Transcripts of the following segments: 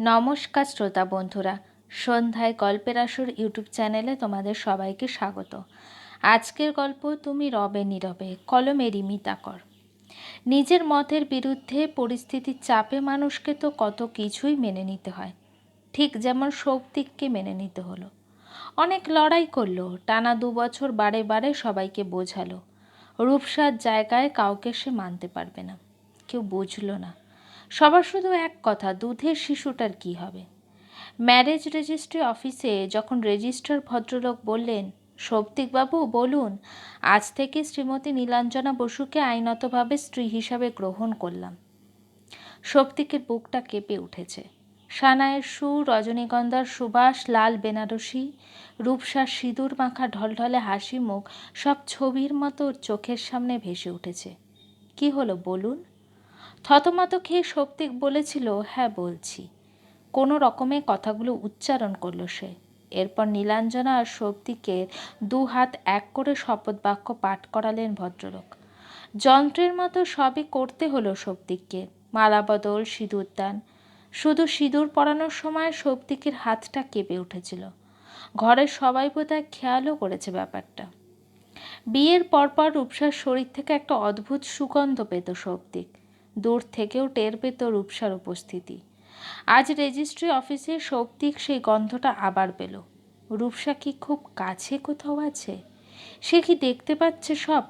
নমস্কার শ্রোতা বন্ধুরা, সন্ধ্যায় গল্পের আসর ইউটিউব চ্যানেলে তোমাদের সবাইকে স্বাগত। আজকের গল্প তুমি রবে নীরবে, কলমে রিমিতা কর নিজের মতের বিরুদ্ধে পরিস্থিতির চাপে মানুষকে তো কত কিছুই মেনে নিতে হয়। ঠিক যেমন সৌক্তিককে মেনে নিতে হলো। অনেক লড়াই করল, টানা দু বছর বারে বারে সবাইকে বোঝালো। রূপসার জায়গায় কাউকে সে মানতে পারবে না। কেউ বুঝলো না। সবার শুধু এক কথা, দুধের শিশুটার কি হবে? ম্যারেজ রেজিস্ট্রি অফিসে যখন রেজিস্ট্রার ভদ্রলোক বললেন সৌপ্তিকবাবু বলুন, আজ থেকে শ্রীমতী নীলাঞ্জনা বসুকে আইনতভাবে স্ত্রী হিসাবে গ্রহণ করলাম। সৌপ্তিকের বুকটা কেঁপে উঠেছে। সানায়ের সুর, রজনীগন্ধার সুবাস, লাল বেনারসি রূপসার সিঁদুর মাখা ঢলঢলে হাসি মুখ, সব ছবির মতো চোখের সামনে ভেসে উঠেছে। কি হলো, বলুন? থতমত খেয়ে সৌপ্তিক বলেছিল হ্যাঁ বলছি। কোনো রকমে কথাগুলো উচ্চারণ করল সে। এরপর নীলাঞ্জনা আর সৌপ্তিকের দু হাত এক করে শপথ বাক্য পাঠ করালেন ভদ্রলোক। যন্ত্রের মতো সবই করতে হলো সৌপ্তিককে। মালাবদল সিঁদুরদান শুধু সিঁদুর পরানোর সময় সৌপ্তিকের হাতটা কেঁপে উঠেছিল। ঘরের সবাই বোধহয় খেয়ালও করেছে ব্যাপারটা। বিয়ের পরপর রূপসার শরীর থেকে একটা অদ্ভুত সুগন্ধ পেত সৌপ্তিক। দূর থেকেও টের পেত রূপসার উপস্থিতি। আজ রেজিস্ট্রি অফিসে সৌপ্তিক সেই গন্ধটা আবার পেল। রূপসা কি খুব কাছে কোথাও আছে? সে কি দেখতে পাচ্ছে সব?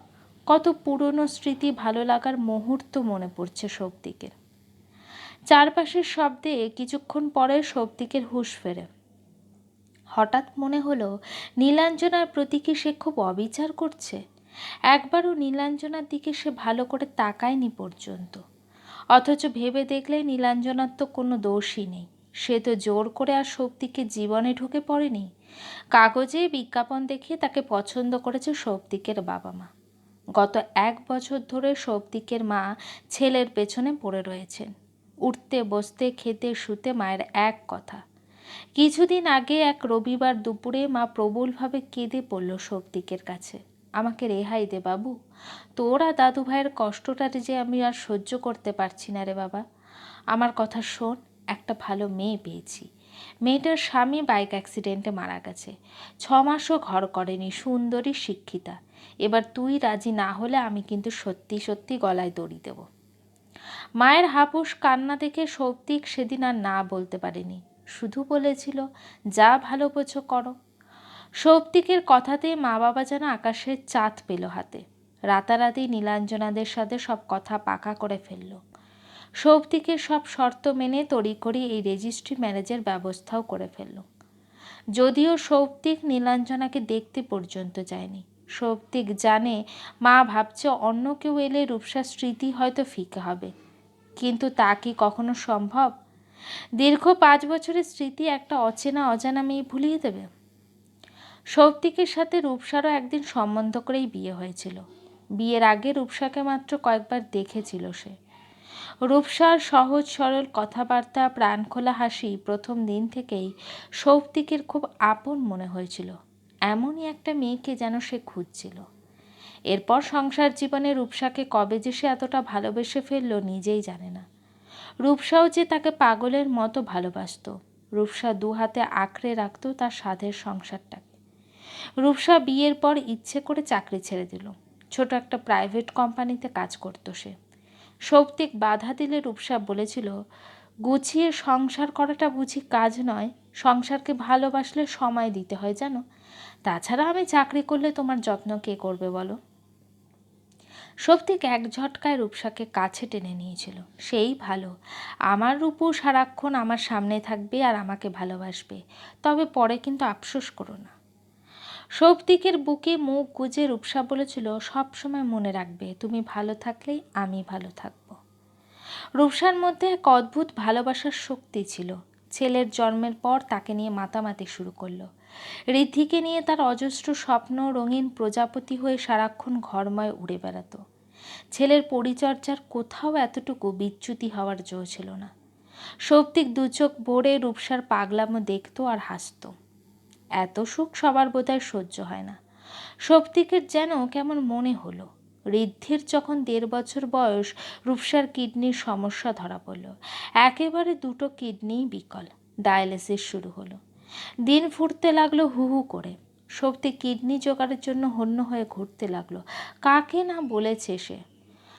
কত পুরনো স্মৃতি, ভালো লাগার মুহূর্ত মনে পড়ছে সৌপ্তিকের চারপাশের শব্দে কিছুক্ষণ পরে সৌপ্তিকের হুঁশ ফেরে। হঠাৎ মনে হলো, নীলাঞ্জনার প্রতি কি সে খুব অবিচার করছে? একবারও নীলাঞ্জনার দিকে সে ভালো করে তাকায়নি পর্যন্ত। অথচ ভেবে দেখলে নীলাঞ্জনার তো কোনো দোষই নেই। সে তো জোর করে আর সৌপ্তিকে জীবনে ঢুকে পড়েনি। কাগজে বিজ্ঞাপন দেখিয়ে তাকে পছন্দ করেছে সৌপ্তিকের বাবা মা। গত এক বছর ধরে সৌপ্তিকের মা ছেলের পেছনে পড়ে রয়েছেন। উঠতে, বসতে, খেতে, শুতে মায়ের এক কথা। কিছুদিন আগে এক রবিবার দুপুরে মা প্রবলভাবে কেঁদে পড়ল সৌপ্তিকের কাছে। আমাকে রেহাই দে বাবু। তোরা দাদু ভাইয়ের কষ্টটা যে আমি আর সহ্য করতে পারছি না রে বাবা। আমার কথা শোন, একটা ভালো মেয়ে পেয়েছি। মেয়েটার স্বামী বাইক অ্যাক্সিডেন্টে মারা গেছে। ছ মাসও ঘর করেনি, সুন্দরী শিক্ষিতা। এবার তুই রাজি না হলে আমি কিন্তু সত্যি সত্যি গলায় দড়ি দেব। মায়ের হাপুস কান্না দেখে সৌপ্তিক সেদিন আর না বলতে পারেনি। শুধু বলেছিল, যা ভালো বোঝো করো। সৌপ্তিকের কথাতে মা বাবা যেন আকাশের চাঁদ পেল হাতে। রাতারাতি নীলাঞ্জনাদের সাথে সব কথা পাকা করে ফেলল। সৌপ্তিকের সব শর্ত মেনে তড়িকড়ি এই রেজিস্ট্রি ম্যারেজের ব্যবস্থাও করে ফেলল। যদিও সৌপ্তিক নীলাঞ্জনাকে দেখতে পর্যন্ত যায়নি। সৌপ্তিক জানে মা ভাবছে অন্য কেউ এলে রূপসার স্মৃতি হয়তো ফিকে হবে। কিন্তু তা কি কখনো সম্ভব? দীর্ঘ পাঁচ বছরের স্মৃতি একটা অচেনা অজানা মেয়ে ভুলিয়ে দেবে? সৌপ্তিকের সাথে রূপসারও একদিন সম্বন্ধ করেই বিয়ে হয়েছিল। বিয়ের আগে রূপসাকে মাত্র কয়েকবার দেখেছিল সে। রূপসার সহজ সরল কথাবার্তা, প্রাণখোলা হাসি প্রথম দিন থেকেই সৌপ্তিকের খুব আপন মনে হয়েছিল। এমনই একটা মেয়েকে যেন সে খুঁজছিল। এরপর সংসার জীবনে রূপসাকে কবে যে সে এতটা ভালোবেসে ফেলল নিজেই জানে না। রূপসাও যে তাকে পাগলের মতো ভালোবাসত। রূপসা দু হাতে আঁকড়ে রাখত তার সাধের সংসারটাকে। রূপসা বিয়ের পর ইচ্ছে করে চাকরি ছেড়ে দিল। ছোট একটা প্রাইভেট কোম্পানিতে কাজ করতো সে। সৌপ্তিক বাধা দিলে রূপসা বলেছিল, গুছিয়ে সংসার করাটা বুঝি কাজ নয়, সংসারকে ভালোবাসলে সময় দিতে হয় জানো? তাছাড়া আমি চাকরি করলে তোমার যত্ন কে করবে বলো? সৌপ্তিক এক ঝটকায় রূপসাকে কাছে টেনে নিয়েছিল। সেই ভালো। আমার রূপু সারাক্ষণ আমার সামনে থাকবে আর আমাকে ভালোবাসবে। তবে পরে কিন্তু আফসোস করো না। সৌপ্তিকের বুকে মুখ গুজে রূপসা বলেছিল, সব সময় মনে রাখবে, তুমি ভালো থাকলেই আমি ভালো থাকব। রূপসার মধ্যে এক অদ্ভুত ভালোবাসার শক্তি ছিল। ছেলের জন্মের পর তাকে নিয়ে মাতামাতি শুরু করল। ঋদ্ধিকে নিয়ে তার অজস্র স্বপ্ন রঙিন প্রজাপতি হয়ে সারাক্ষণ ঘরময় উড়ে বেড়াতো। ছেলের পরিচর্যার কোথাও এতটুকু বিচ্যুতি হওয়ার জো ছিল না। সৌপ্তিক দুচোখ ভরে রূপসার পাগলামো দেখতো আর হাসতো। এত সুখ সবার বোধহয় সহ্য হয় না। সৌপ্তিকের যেন কেমন মনে হলো। ঋদ্ধির যখন দেড় বছর বয়স, রূপসার কিডনির সমস্যা ধরা পড়ল। একেবারে দুটো কিডনিই বিকল। ডায়ালিসিস শুরু হলো। দিন ফুটতে লাগল হু হু করে। শক্তি কিডনি জোগাড়ের জন্য হন্য হয়ে ঘুরতে লাগল। কাকে না বলেছে সে?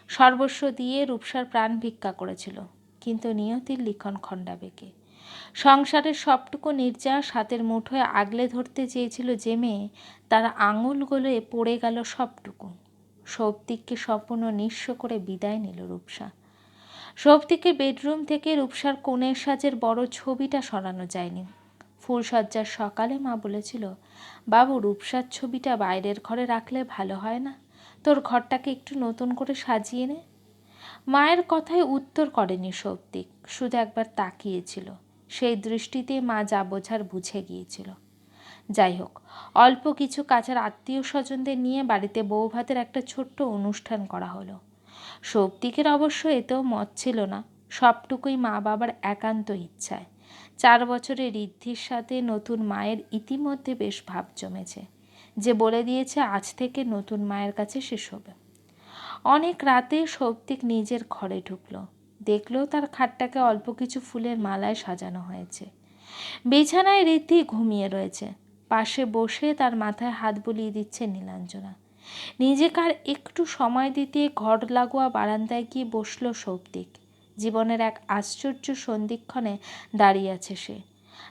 সর্বস্ব দিয়ে রূপসার প্রাণ ভিক্ষা করেছিল। কিন্তু নিয়তির লিখন খণ্ডাবেগে। সংসারের সবটুকু নির্যাস হাতের মুঠোয় আগলে ধরতে চেয়েছিল যে মেয়ে, তার আঙুল গলে পড়ে গেল সবটুকু। সৌপ্তিককে সম্পূর্ণ নিঃস্ব করে বিদায় নিল রূপসা। সৌপ্তিকের বেডরুম থেকে রূপসার কোণের সাজের বড় ছবিটা সরানো যায়নি। ফুলসজ্জার সকালে মা বলেছিল, বাবু, রূপসার ছবিটা বাইরের ঘরে রাখলে ভালো হয় না। তোর ঘরটাকে একটু নতুন করে সাজিয়ে নে। মায়ের কথায় উত্তর করেনি সৌপ্তিক। শুধু একবার তাকিয়েছিল সেই দৃষ্টিতে মা যা বোঝার বুঝে গিয়েছিল। যাই হোক অল্প কিছু কাছের আত্মীয় স্বজনদের নিয়ে বাড়িতে বউ ভাতের একটা ছোট্ট অনুষ্ঠান করা হলো। সৌপ্তিকের অবশ্য এতেও মত ছিল না, সবটুকুই মা বাবার একান্ত ইচ্ছায়। চার বছরের ঋদ্ধির সাথে নতুন মায়ের ইতিমধ্যে বেশ ভাব জমেছে, যে বলে দিয়েছে আজ থেকে নতুন মায়ের কাছে শেষ হবে অনেক রাতে সৌপ্তিক নিজের ঘরে ঢুকলো। দেখলেও তার খাটটাকে অল্প কিছু ফুলের মালায় সাজানো হয়েছে। বিছানায় ঋদ্ধি ঘুমিয়ে রয়েছে। পাশে বসে তার মাথায় হাত বুলিয়ে দিচ্ছে নীলাঞ্জনা। নিজেকার একটু সময় দিতে ঘর লাগোয়া বারান্দায় গিয়ে বসল সৌপ্তিক। জীবনের এক আশ্চর্য সন্ধিক্ষণে দাঁড়িয়ে আছে সে।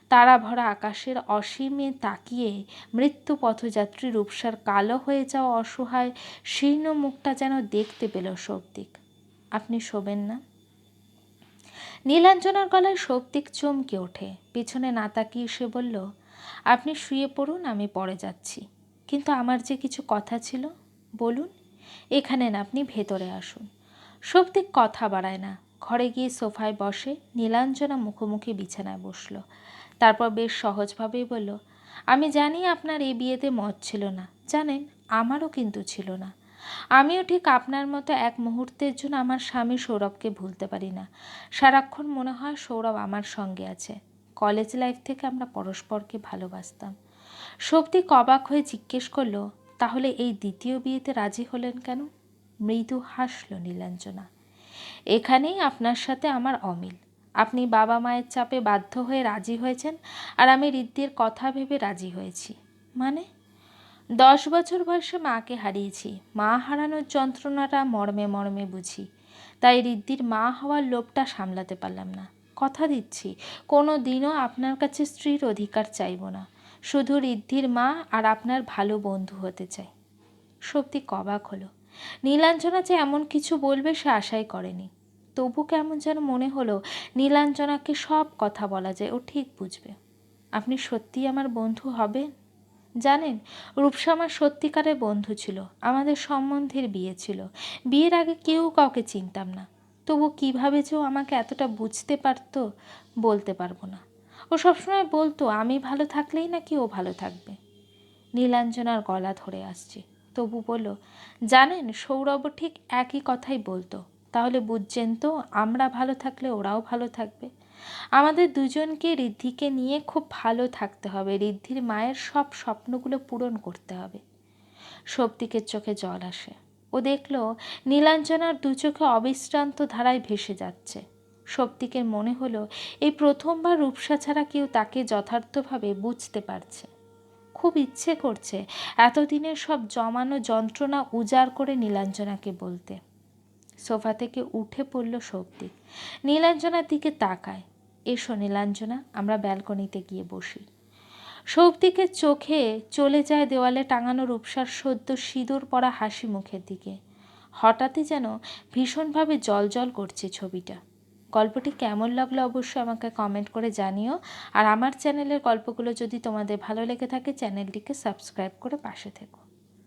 তারা ভরা আকাশের অসীমে তাকিয়ে মৃত্যু পথযাত্রী রূপসার কালো হয়ে যাওয়া অসহায় শীর্ণ মুখটা যেন দেখতে পেল সৌপ্তিক। আপনি শোবেন না। নীলাঞ্জনার গলায় সৌপ্তিক চমকে ওঠে। পিছনে না তাকিয়ে সে বলল, আপনি শুয়ে পড়ুন, আমি পরে যাচ্ছি। কিন্তু আমার যে কিছু কথা ছিল, বলুন। এখানে না, আপনি ভেতরে আসুন সৌপ্তিক কথা বাড়ায় না। ঘরে গিয়ে সোফায় বসে নীলাঞ্জনা মুখোমুখি বিছানায় বসল। তারপর বেশ সহজভাবেই বলল, আমি জানি আপনার এই বিয়েতে মত ছিল না। জানেন, আমারও কিন্তু ছিল না। আমিও ঠিক আপনার মতো এক মুহূর্তের জন্য আমার স্বামী সৌরভকে ভুলতে পারি না। সারাক্ষণ মনে হয় সৌরভ আমার সঙ্গে আছে। কলেজ লাইফ থেকে আমরা পরস্পরকে ভালোবাসতাম। শক্তি কবাক হয়ে জিজ্ঞেস করল, তাহলে এই দ্বিতীয় বিয়েতে রাজি হলেন কেন? মৃদু হাসল নীলাঞ্জনা। এখানেই আপনার সাথে আমার অমিল। আপনি বাবা মায়ের চাপে বাধ্য হয়ে রাজি হয়েছেন আর আমি রিদ্ধির কথা ভেবে রাজি হয়েছি। মানে? দশ বছর বয়সে মাকে হারিয়েছি। মা হারানোর যন্ত্রণাটা মর্মে মর্মে বুঝি। তাই রিদ্ধির মা হওয়ার লোভটা সামলাতে পারলাম না। কথা দিচ্ছি কোনো দিনও আপনার কাছে স্ত্রীর অধিকার চাইব না। শুধু রিদ্ধির মা আর আপনার ভালো বন্ধু হতে চাই। সত্যি কবাক হলো। নীলাঞ্জনা যে এমন কিছু বলবে সে আশাই করেনি। তবু কেমন যেন মনে হলো, নীলাঞ্জনাকে সব কথা বলা যায় ও ঠিক বুঝবে। আপনি সত্যিই আমার বন্ধু হবেন? জানেন, রূপসা আমার সত্যিকারের বন্ধু ছিল, আমাদের সম্বন্ধের বিয়ে ছিল। বিয়ের আগে কেউ কাউকে চিনতাম না। তবু কীভাবে যে আমাকে এতটা বুঝতে পারতো, বলতে পারব না। ও সবসময় বলতো, আমি ভালো থাকলেই নাকি ও ভালো থাকবে? নীলাঞ্জনার গলা ধরে আসছে। তবু বলল, জানেন, সৌরভ ঠিক একই কথাই বলতো। তাহলে বুঝছেন তো, আমরা ভালো থাকলে ওরাও ভালো থাকবে। আমাদের দুজনকে ঋদ্ধিকে নিয়ে খুব ভালো থাকতে হবে। ঋদ্ধির মায়ের সব স্বপ্নগুলো পূরণ করতে হবে। সবদিকের চোখে জল আসে। ও দেখল নীলাঞ্জনার দু চোখে অবিশ্রান্ত ধারায় ভেসে যাচ্ছে। সবদিকের মনে হলো, এই প্রথমবার রূপসা ছাড়া কেউ তাকে যথার্থভাবে বুঝতে পারছে। খুব ইচ্ছে করছে এতদিনের সব জমানো যন্ত্রণা উজাড় করে নীলাঞ্জনাকে বলতে। সোফা থেকে উঠে পড়ল সৌপ্তিক নীলাঞ্জনার দিকে তাকায়। এসো নীলাঞ্জনা, আমরা ব্যালকনিতে গিয়ে বসি। সৌপ্তিকের চোখে চলে যায় দেওয়ালে টাঙানো রূপসার সদ্য সিঁদুর পরা হাসি মুখের দিকে। হঠাৎই যেন ভীষণভাবে জল জল করছে ছবিটা। গল্পটি কেমন লাগল অবশ্যই আমাকে কমেন্ট করে জানিও। আর আমার চ্যানেলের গল্পগুলো যদি তোমাদের ভালো লেগে থাকে চ্যানেলটিকে সাবস্ক্রাইব করে পাশে থেকো।